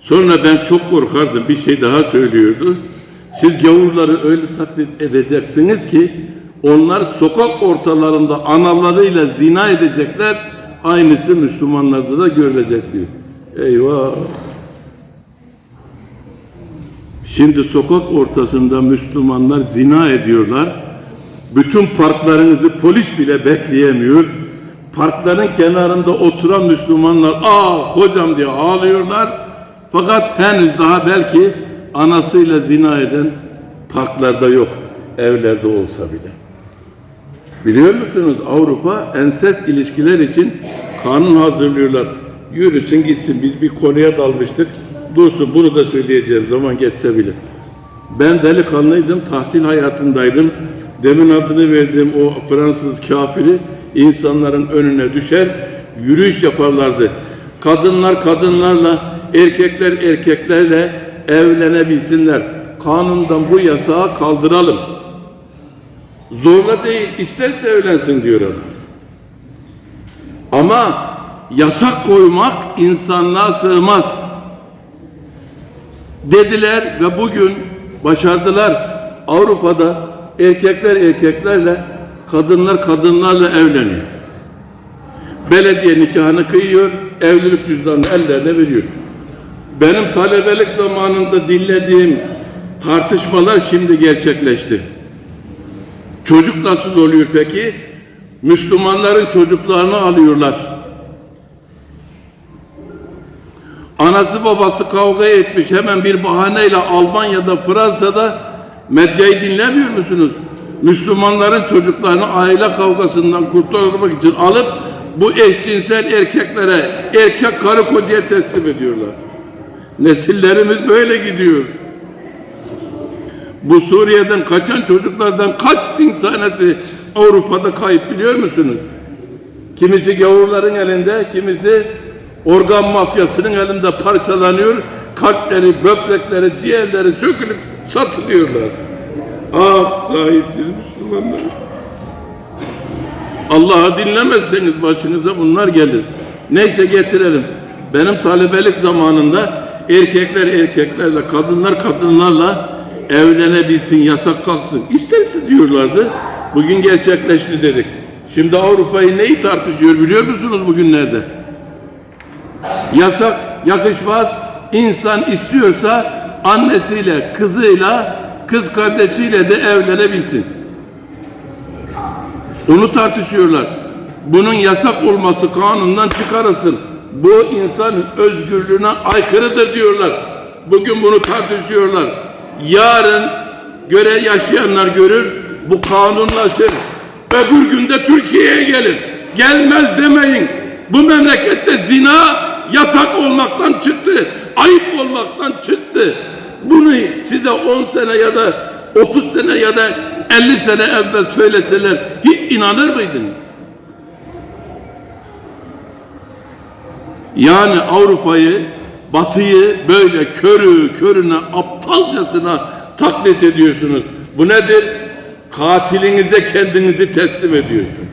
Sonra ben çok korkardım. Bir şey daha söylüyordu. Siz gavurları öyle taklit edeceksiniz ki onlar sokak ortalarında analarıyla zina edecekler. Aynısı Müslümanlarda da görülecek diyor. Eyvah! Şimdi sokak ortasında Müslümanlar zina ediyorlar. Bütün parklarınızı polis bile bekleyemiyor. Parkların kenarında oturan Müslümanlar ah hocam diye ağlıyorlar. Fakat henüz daha belki anasıyla zina eden parklarda yok. Evlerde olsa bile. Biliyor musunuz Avrupa enses ilişkiler için kanun hazırlıyorlar. Yürüsün gitsin biz bir konuya dalmıştık. Dursun bunu da söyleyeceğim zaman geçse bile. Ben delikanlıydım, tahsil hayatındaydım. Demin adını verdiğim o Fransız kafiri insanların önüne düşer, yürüyüş yaparlardı. Kadınlar kadınlarla, erkekler erkeklerle evlenebilsinler. Kanundan bu yasağı kaldıralım. Zorla değil, isterse evlensin diyor adam. Ama yasak koymak insanlığa sığmaz. Dediler ve bugün başardılar. Avrupa'da erkekler erkeklerle, kadınlar kadınlarla evleniyor. Belediye nikahını kıyıyor, evlilik cüzdanını ellerine veriyor. Benim talebelik zamanında dinlediğim tartışmalar şimdi gerçekleşti. Çocuk nasıl oluyor peki? Müslümanların çocuklarını alıyorlar. Anası babası kavga etmiş hemen bir bahaneyle Almanya'da Fransa'da medyayı dinlemiyor musunuz? Müslümanların çocuklarını aile kavgasından kurtarmak için alıp bu eşcinsel erkeklere erkek karı kocaya teslim ediyorlar. Nesillerimiz böyle gidiyor. Bu Suriye'den kaçan çocuklardan kaç bin tanesi Avrupa'da kayıp biliyor musunuz? Kimisi gavurların elinde, kimisi organ mafyasının elinde parçalanıyor. Kalpleri, böbrekleri, ciğerleri sökülüp satılıyorlar. Ah sahipsiz Müslümanlar. Allah'ı dinlemezseniz başınıza bunlar gelir. Neyse getirelim. Benim talebelik zamanında erkekler erkeklerle, kadınlar kadınlarla evlenebilsin, yasak kalksın. İsterse diyorlardı. Bugün gerçekleşti dedik. Şimdi Avrupa'yı neyi tartışıyor biliyor musunuz bugünlerde? Yasak, yakışmaz. İnsan istiyorsa annesiyle, kızıyla, kız kardeşiyle de evlenebilsin. Onu tartışıyorlar. Bunun yasak olması kanundan çıkarılsın. Bu insanın özgürlüğüne aykırıdır diyorlar. Bugün bunu tartışıyorlar. Yarın göre yaşayanlar görür, bu kanunlaşır. Öbür günde Türkiye'ye gelir. Gelmez demeyin. Bu memlekette zina yasak olmaktan çıktı. Ayıp olmaktan çıktı. Bunu size 10 sene ya da 30 sene ya da 50 sene evvel söyleseler hiç inanır mıydınız? Yani Avrupa'yı, Batı'yı böyle körü körüne aptalcasına taklit ediyorsunuz. Bu nedir? Katilinize kendinizi teslim ediyorsunuz.